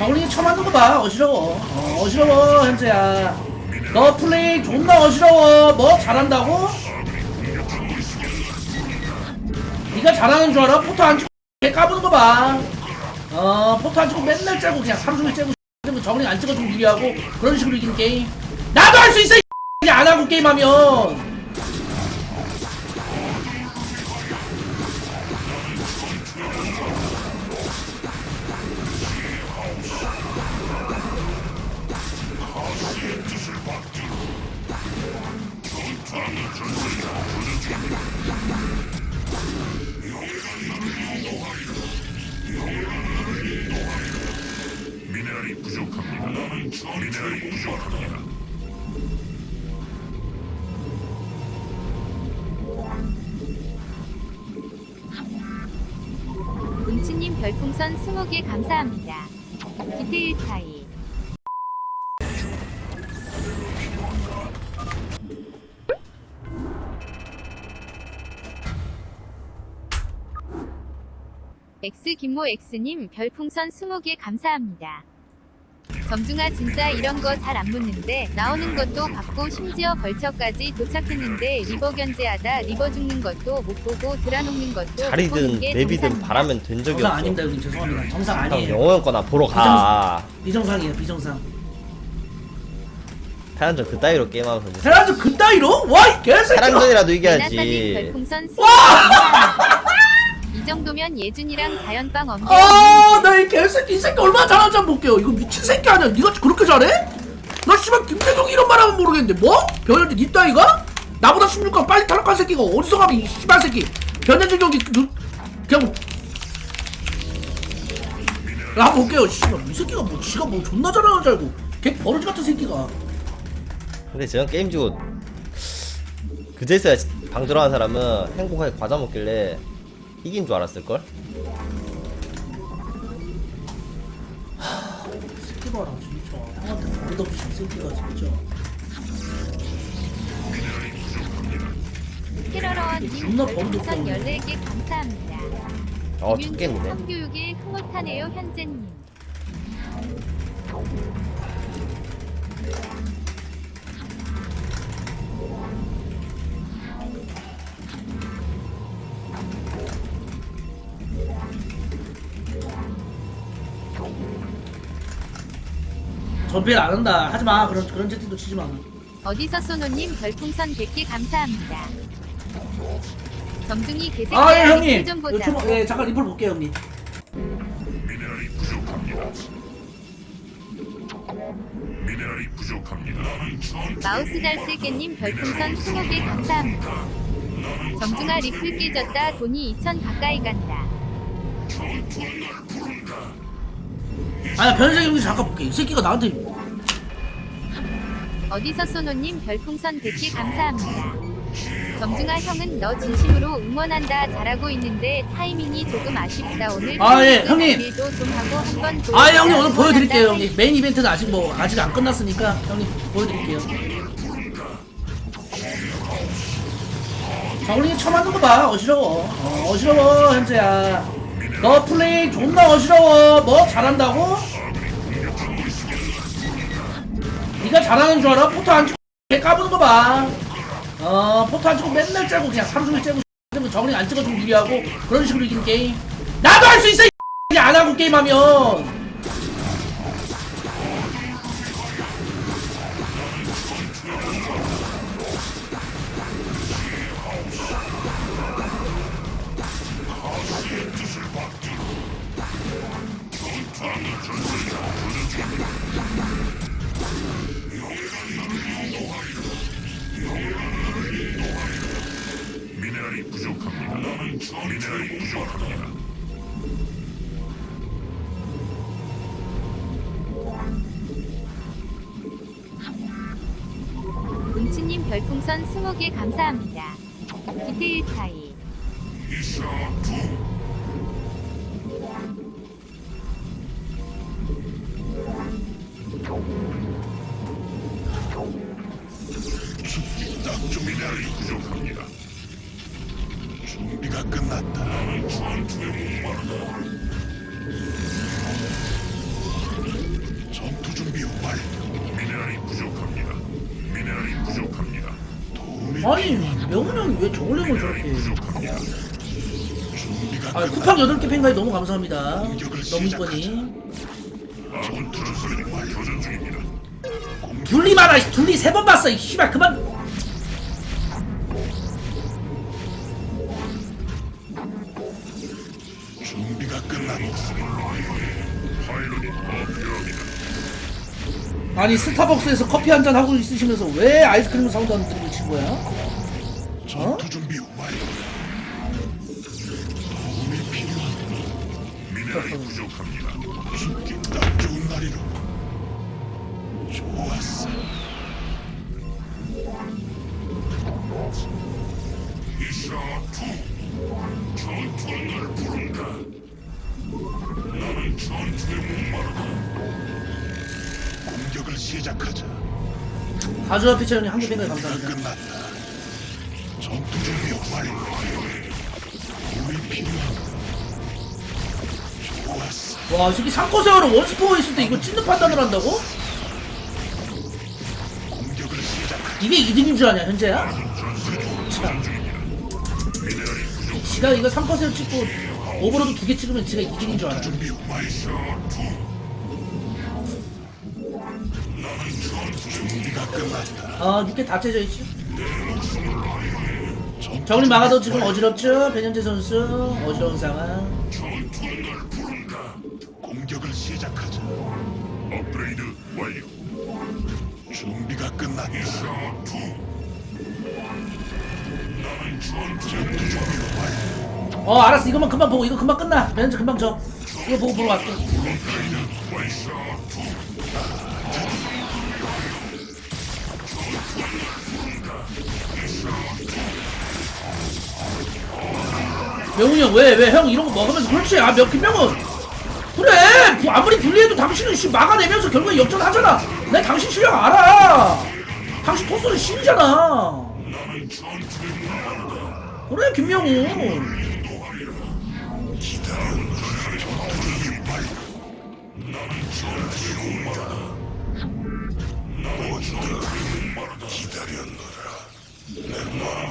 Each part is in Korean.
정훈이 쳐맞는 거 봐. 어지러워. 어, 어지러워, 현재야. 너 플레이 존나 어지러워. 뭐 잘한다고? 네가 잘하는 줄 알아? 포토 안 찍고 개 까부는 거 봐. 어, 포토 안 찍고 맨날 째고 그냥 하루 종일 째고 째고 정훈이 안 찍어주면 유리하고 그런 식으로 이기는 게임. 나도 할 수 있어. 안 하고 게임하면. 운치님 별풍선 20개 감사합니다. 디테일 차이. X 김모 X님 별풍선 20개 감사합니다. 점중아 진짜 이런 거 잘 안 묻는데 나오는 것도 받고 심지어 벌처까지 도착했는데 리버 견제하다 리버 죽는 것도 못 보고 드라놓는 것도 자리든 정상입니다. 바라면 된 적이 정상 없어. 아닙니다, 형님. 죄송합니다. 정상 형 아니에요. 영호 형 거나 보러 가. 비정상이에요, 비정상. 태란전 그따위로 게임하면서 테란즈 그따위로? 와, 이 개새끼야! 태란전이라도 이겨야지. 별풍선 20개 감사합니다. 이 정도면 예준이랑 자연빵 엄청 아, 나이 개새끼, 이 새끼 얼마나 잘하는지 한번 볼게요. 이거 미친 새끼 아니야? 니가 그렇게 잘해? 나 씨발 김태경 이런 말 하면 모르겠는데 뭐? 변현재 니 따위가? 나보다 16강 빨리 탈락한 새끼가 어디서 가면 이 씨발 새끼 변현재 경기 누, 그냥 나 볼게요. 씨발 이 새끼가 뭐 지가 뭐 존나 잘하는 줄 알고 개 버러지 같은 새끼가 근데 저형 게임 주고 그제서야 방 들어간 사람은 행복하게 과자 먹길래 이긴 줄 알았을걸? 새끼 봐라 진짜 형한테 버릇 없이 이 새끼가 진짜 캐러러원님 존나 버릇없다, 오늘. 14개 감사합니다. 어, 첫 김윤중 게임이네. 성교육에 흐뭇하네요 현재님. 전필 안 한다 하지 마 그런 그런 채팅도 치지 마 어디서 소노님 별풍선 100개 감사합니다. 정중히 개새끼야 아예 형님 좀 보자. 좀, 예 잠깐 리플 볼게요 형님 미네랄이 부족합니다. 미네랄이 부족합니다. 마우스 잘쓸개님 별풍선 20개 감사합니다. 정중아 리플 깨졌다 돈이 2천 가까이 간다. 아니 변현재 경기 잠깐 볼게 이 새끼가 나한테 어디서 소노님 별풍선 100개 감사합니다. 정중아 형은 너 진심으로 응원한다 잘하고 있는데 타이밍이 조금 아쉽다 오늘 아, 예, 형님. 일도 좀 하고 한번 아 형님 오늘 보여드릴게요. 형님 메인 이벤트는 아직 뭐 아직 안 끝났으니까 형님 보여드릴게요 정훈이 쳐맞는 거봐 어지러워 어, 어지러워 현재야 너 플레이 존나 어지러워 뭐 잘한다고? 네가 잘하는 줄 알아? 포토 안 찍고 개 까부는 거 봐. 어, 포토 안 찍고 맨날 째고 그냥 하루 종일 째고 정훈이 안 찍어주면 유리하고 그런 식으로 이기는 게임. 나도 할 수 있어. 안 하고 게임하면. 미네랄이 부족합니다. 미네랄이 부족합니다. 운치님 별풍선 20개 감사합니다. 디테일 차이. 미네랄 다 끝났다. 전투 준비 완료. 미네랄이 부족합니다. 미네랄이 부족합니다. 아니 명훈 형이 왜 저걸링을 저렇게 부족합니다. 아 쿠팡 끝났다. 8개 팬가이 너무 감사합니다 너무 이뻐니 아군 드론 소리 교전 중입니다. 둘리 많아 둘리 세 번 봤어 이 씨발 그만 아니 스타벅스에서 커피 한 잔 하고 있으시면서 왜 아이스크림 안 들고 친 거야? 어? 시작하자. 가즈와 피처 형님 한개 팬가입 감사합니다 끝났다. 전투 준비 완료. 도움이 필요하다. 좋았어. 와, 이 새끼 상코세어로 원스포어 있을 때 이거 찢는 판단을 한다고? 공격을 시작하자. 이게 2등인 줄 아냐, 현재야? 참. 지가 이거 3코세어 찍고 오버로드 두 개 찍으면 지가 2등인 줄 알아. 준비 완료. 아, 6개 다 째져 있지. 저글링 막아도 지금 어지럽죠? 변현재 선수. 어지러운 상황. 날 부른다. 공격을 시작하자. 업그레이드 완료. 준비가 끝났다. 전투. 나는 전투 준비 완료. 어, 알았어. 이것만 금방 보고, 이거 금방 끝나. 변현재 금방 져. 이거 보고 보러 갈게. 업그레이드 완료. 명훈이 형, 왜, 왜, 형 이런 거 먹으면서 그렇지. 아, 몇, 김명훈. 그래. 부- 아무리 불리해도 당신은 씨 막아내면서 결국에 역전하잖아. 내 당신 실력 알아. 당신 토스는 신이잖아. 그래, 김명훈.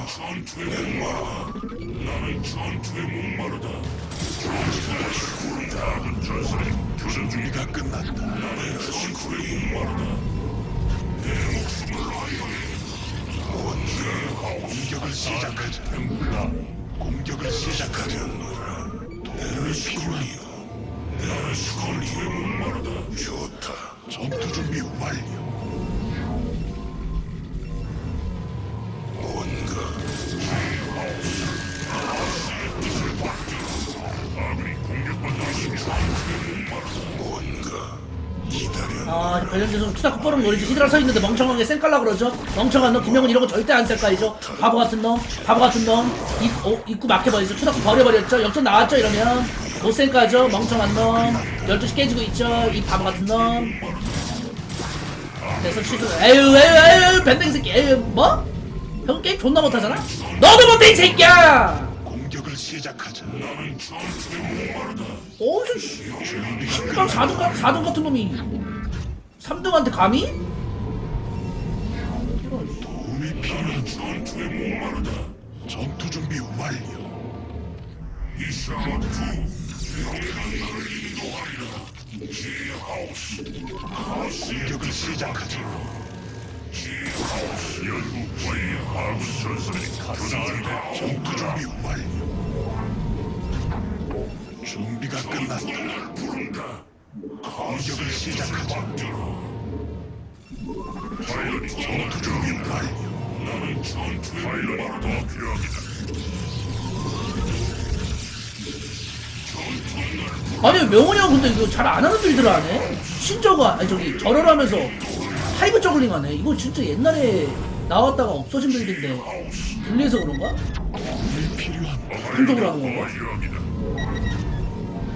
전투에 목마르다. 나는 전투에 목마르다. 다음 전설이 교전 준비가 끝났다. 나는 전투에 목마르다. 내 목숨을 아이오니. 공격을 시작하자. 공격을 시작하자. 도움이 필요하여. 아, 변현재 선수 투다크 뽀록 노리지 히드라 서 있는데 멍청하게 쌩 깔라 그러죠? 멍청한 놈, 김명훈 이런 거 절대 안 쌩깔이죠? 바보 같은 놈, 바보 같은 놈, 입, 어, 입구 막혀버리죠? 투다크 버려버렸죠? 역전 나왔죠? 이러면 못 쌩까죠? 멍청한 놈, 12시 깨지고 있죠? 이 바보 같은 놈. 그래서 취소, 에휴, 에휴, 에휴, 밴댕 새끼, 에휴, 뭐? 형 게임 존나 못하잖아? 너도 못해, 이 새끼야! 공격을 시작하자. 어저 씨, 10강 4등, 가- 4등 같은 놈이 3등한테 감히? 도움이 필요한 전투에 목마르다. 전투 준비 완료. 이샤투 공격을 시작하자. 연구 완료. 아군 전선이 교전 중이다. 전투 준비 완료. 준비가 끝났다. 부른다. 공격을 시작하자. 파일럿이 전투 완료. 나는 전투에 파일럿이 더 필요합니다. 아니 명훈이 형 근데 이거 잘 안 하는 빌드를 하네? 신저가 아니 저기 절혈하면서 하이브 저글링 하네 이거 진짜 옛날에 나왔다가 없어진 빌드인데 분리해서 그런가? 긍정적으로 하는 건가?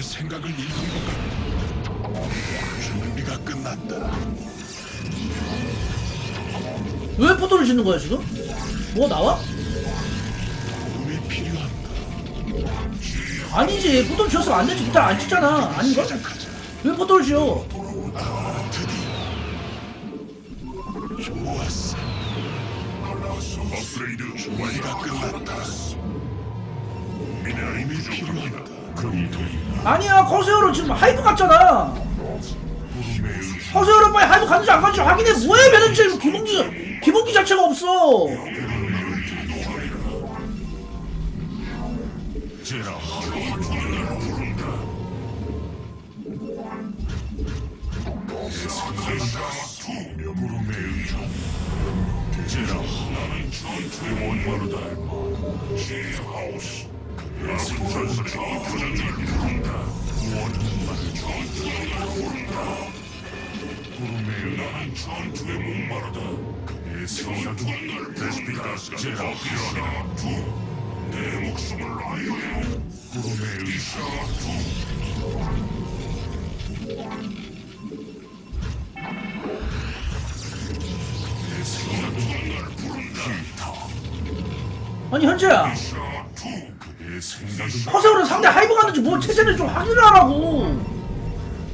내 생각을 읽은 것 같다. 준비가 끝났다. 왜 포토를 짓는 거야 지금? 뭐가 나와? 도움이 필요한가? 아니지 포토를 지었으면 안 되지 일단 안 찍잖아 아닌가? 왜 포토를 지어? 좋았어. 업그레이드 준비가 끝났다. 미네랄이? 그이 아니야 커세어로 지금 하이브 갔잖아. 커세어로 빨리 하이브 갔는지 안 갔는지 확인해. 뭐해 변현재 기본기 기본기 자체가 없어. 제라 나는 전투의 원마르다 제하우스 아니 생각은 커세어로 상대 하이브 갔는지 뭐 체제를 좀 확인을 하라고.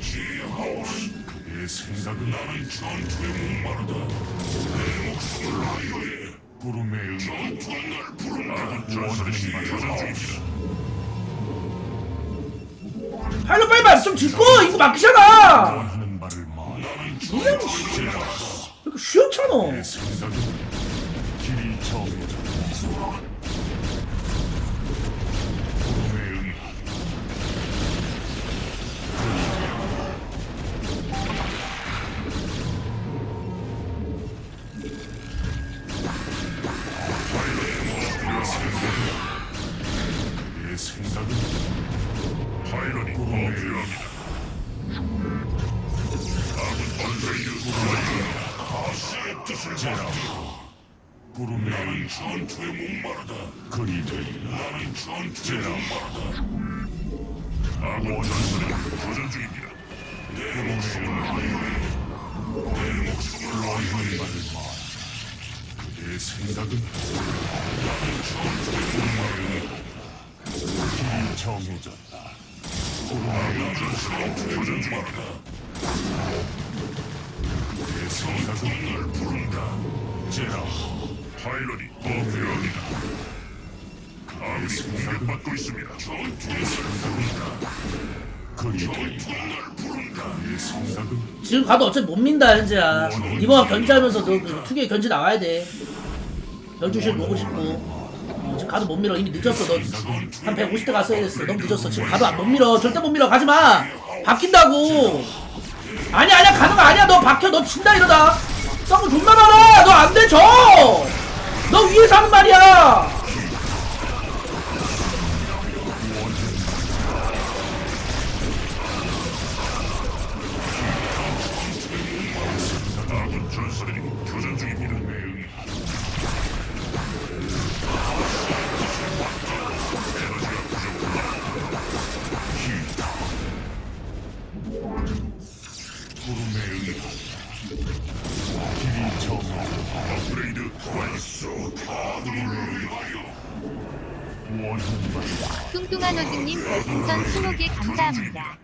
제하우스 내 생각은 나는 전투에 목마르다 내 목숨을 아유해 구름의 의존 전투는 날 부른다 원하는 중입니다 하이로 빨리 말좀 짓고! 이거 막히잖아! 원하는 말을 나는 씨. 이거 쉬웠잖아 내 생각은 길이 정해졌 구름의 나는 전투에 목마르다 그리 되리라 나는 전투에 목마르다 아군 전사는 교전 중입니다 내 목숨을 내 목숨을 원하는 말을 말하라 그대의 생각은 나는 전투에 목마르다 길이 정해졌다 구름의 전사는 교전 중입니다 내 생각은 날 부른다. 제라, 파일럿이 더 필요합니다. 아군이 공격받고 있습니다. 날 부른다. 내 생각은 지금 가도 어차피 못 민다 현재야. 이번 견제하면서 너그 투기에 견제 나와야 돼. 별주실 오고 싶고. 어, 지금 가도 못 밀어. 이미 늦었어. 너 한 150대 갔어야 됐어. 너무 늦었어. 지금 가도 안 못 밀어. 절대 못 밀어. 가지마. 바뀐다고. 아니야 아니야. 가는 거 아니야. 너 박혀. 너 진다 이러다. 썩고 존나 많아. 너 안돼 져 너 위에서 하는 말이야 뚱뚱한 오즈님 별풍선 20개 감사합니다.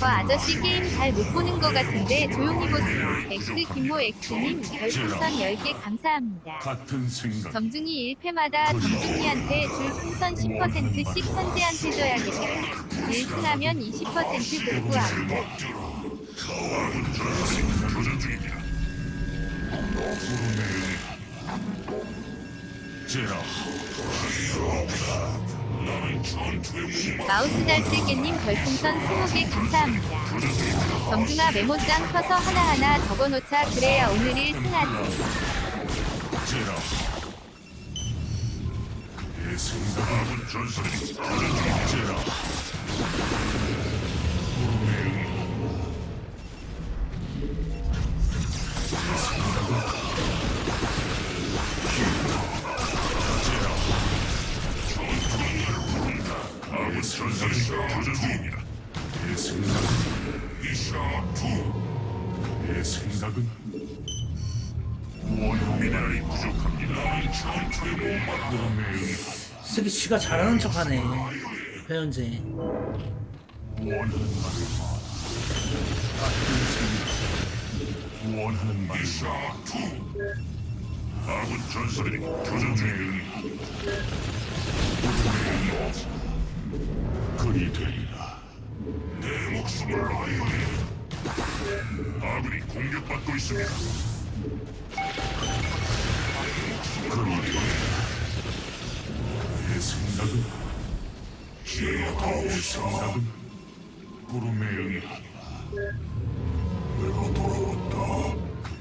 저 아저씨 게임 잘 못 보는 것 같은데 조용히 보세요. X 김모 X님 별풍선 10개 감사합니다. 같은 생각. 점중이 1패마다 점중이한테 줄 풍선 10%씩 현재한테 줘야겠다. 1승하면 20% 복구함. 아군 전사들이 교전 중입니다. 구름의 의하. 제라. 마우스 달쓸개님 별풍선 20개 감사합니다. 점중아 메모장 펴서 하나하나 적어놓자 그래야 오늘 1승하지. 제라. 내 생각은 아군 전사들이 교전 중입니다. 제라. 지가 잘하는 척하네 응하라. 그리 되리라. 내 목숨을 아이오에. 아군이 공격받고 있습니다. 내 생각은 구름에 응하라. 내가 돌아왔다.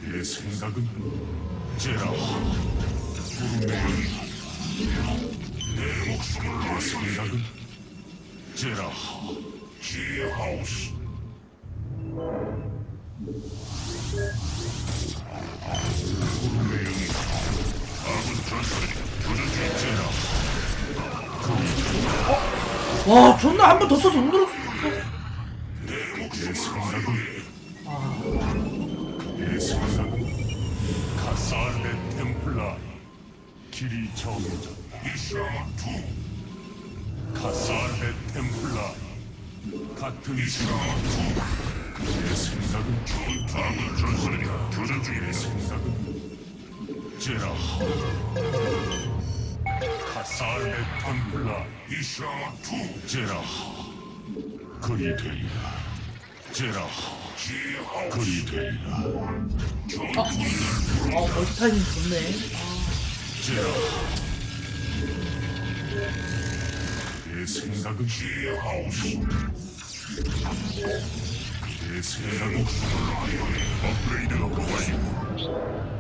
내 생각은 제라. 구름에 응하라. 내 목숨을 내 생각은 제라. 지하우스. 구름에 응하라. 아군 전사들이 와 존나 한 번 더 써서 템플라리 길이 정해졌다 가살레 템플라리 같은 생각 내 생각은 전투하고 전설이가 교전 내 생각은 제라 가 살레 템플라리 이샤투 제라 그리 되리라. 제라 그리 되리라. 어 멀티 타이밍 좋네. 제라 내 생각은 하우스. 내 생각은 업그레이드가 완료 카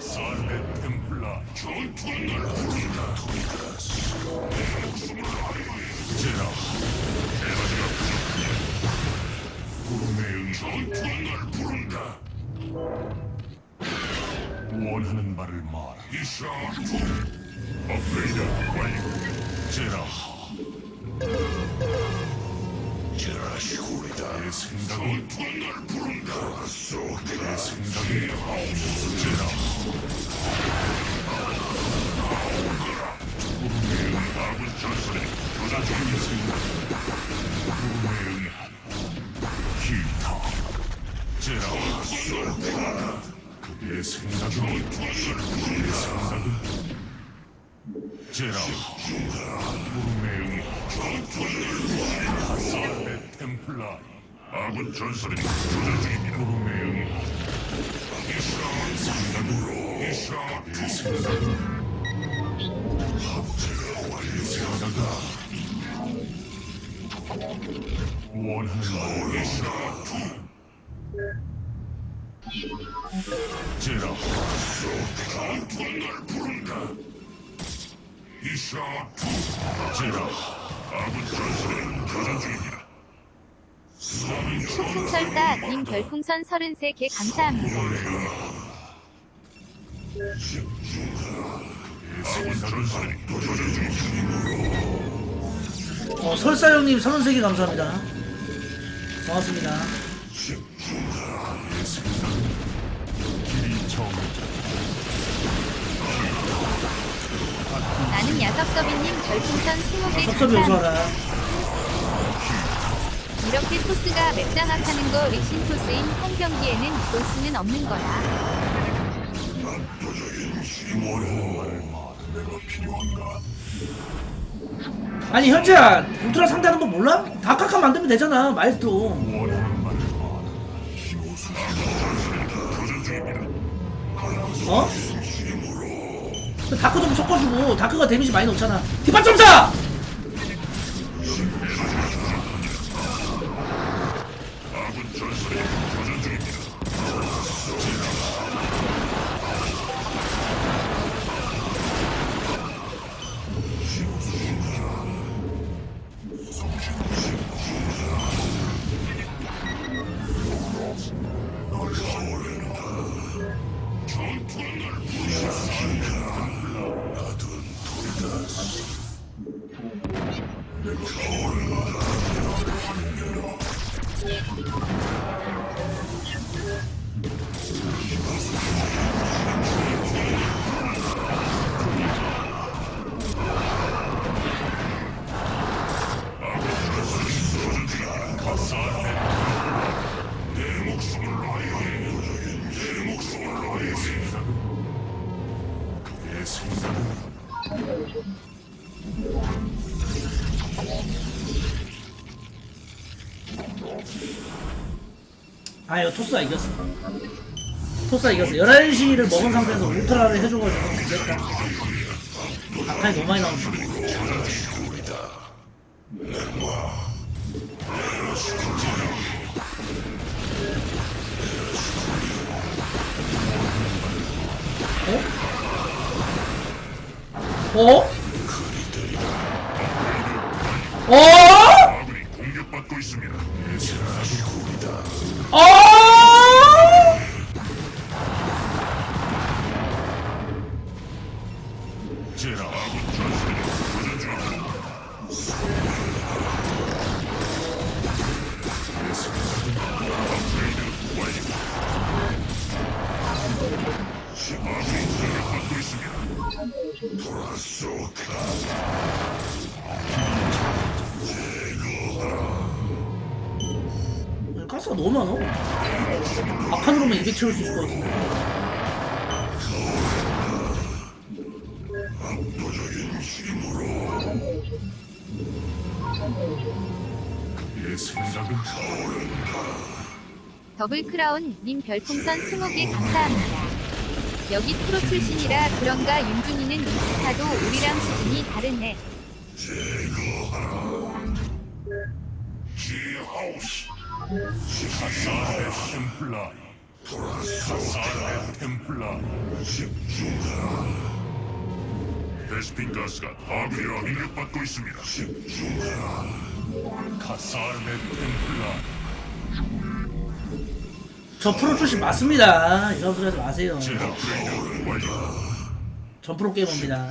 살레 템플라 전투는 날 부른다 토리가스 내 목숨을 아이오에 제라 에너지가 부족해 구름의 응 전투는 날 부른다 원하는 말을 말하. 이샤투 업그레이드 완료. 제라 시고리다. 내 생각은 날 부른다. 내 생각은 제라. 구름의 응 아군 전설의 중인 생각. 구름의 응 히타. 제라. 내 생각은 내 생각은 제라 구름의 응 가살 레 템플라리 아군 전설이 교전 중입니다 구름의 응 생각으로 내 생각은 내 생각은 원하는 말 제라 전투는 날 부른다 이샤투 제라 아군 전설은 교전 중입니다 풍설다 님 별풍선 33개 감사합니다. 어 설사 형님 33개 감사합니다 고맙습니다 나는 야섭섭이님 별풍선 20개 섭섭이 감사합니다. 어서와라 이렇게 토스가 맵장악하는 거 릭신 토스인 홈 경기에는 돈스는 없는 거야. 아니 현재야 울트라 상대하는 거 몰라? 다카카 만들면 되잖아 중입니다 어? 그 다크 좀 섞어주고 다크가 데미지 많이 넣잖아 디파 점사! 이거 토스가 이겼어 토스가 이겼어 11시를 먹은 상태에서 울트라를 해줘가지고 이겼다 아카이 너무 많이 나온다 어? 어? 어? 공격받고 있습니다. 어? 더블 크라운 님 별풍선 20개 감사합니다. 여기 프로 출신이라 그런가 윤중이는 인스타도 우리랑 수준이 다르네. 베스핀 가스가 아비와 공격받고 있습니다. 카사르의 템플라리. 저 프로 출신 맞습니다 이상한 소리 하지 마세요. 전 프로 게이머입니다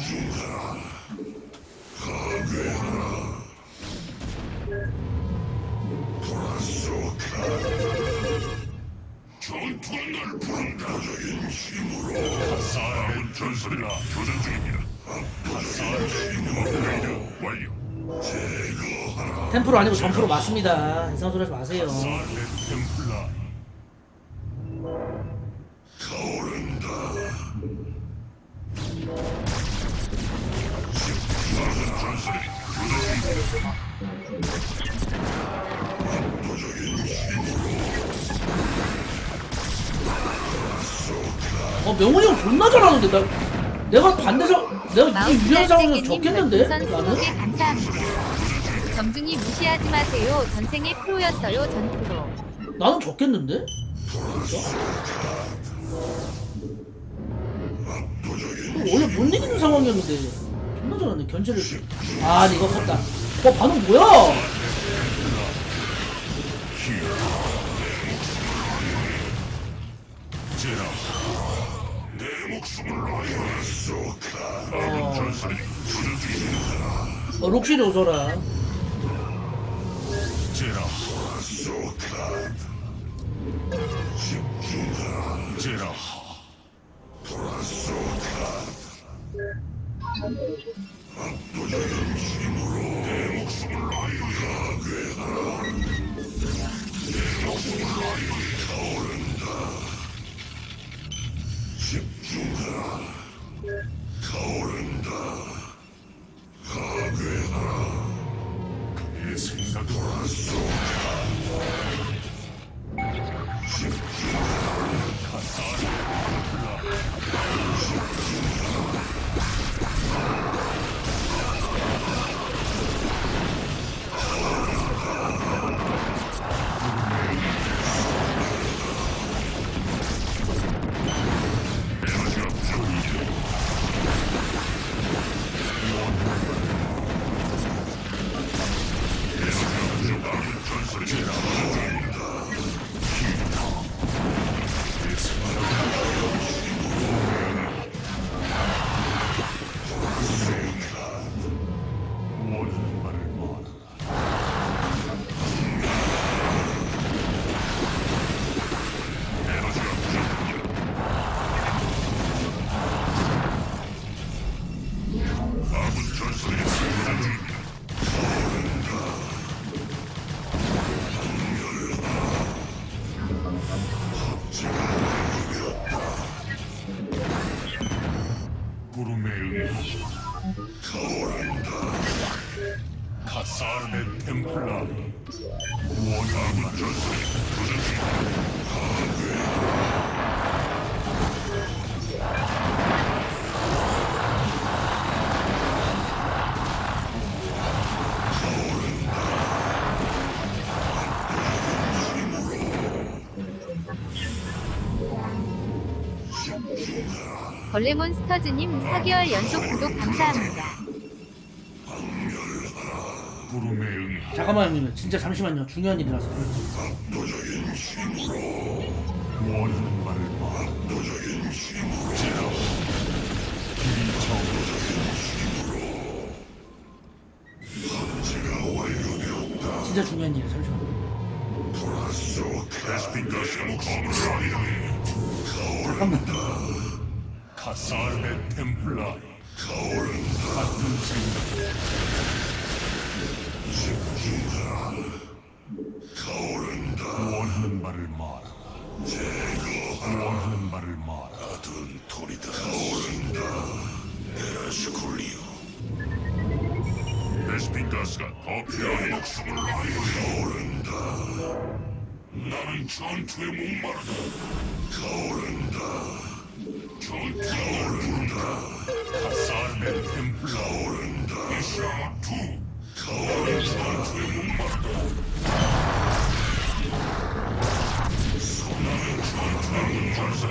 날 부른다. 힘으로. 카사르의 전설이라 교전 중입니다. 카사르의 힘 업그레이드 완료. 템프로 아니고 전 프로 맞습니다 이상한 소리 하지 마세요 템플라 어 명훈이 형 존나 잘하는데 나 내가 반대서 내가 이 유리한 상황에서 별풍선 나는 20개 감사합니다. 점중이 무시하지 마세요. 전생에 프로였어요. 전 프로. 나는 졌겠는데 진짜 이거 원래 못 이기는 상황이었는데 존나 잘하네 견제를 아 근데 이거 컸다 와 반응 뭐야 라이오했어. 어, 록실이 오서라 제라. 구름의 의 카사르의 템플라리. 원하는 전설이 교전 벌레몬스터즈님 4개월 연속 구독 감사합니다. 잠깐만 형님 진짜 잠시만요. 중요한 일이라서 진짜 중요한 일이야 잠시만 잠깐만 카살의 템플라리. 같은 생각 원하는 말을 말하 원하는 말을 말하 아둔 토리다. 가오른다 에라스쿨리오. 베스핀 가스가 더 필요한 목숨을 아이오에 가오른다 나는 전투에 목마르다. 가오른다 전투에 오른다 카살의 템플라 오른다 이샤투 가오른 전투에 목마르다 나는 전투에 전설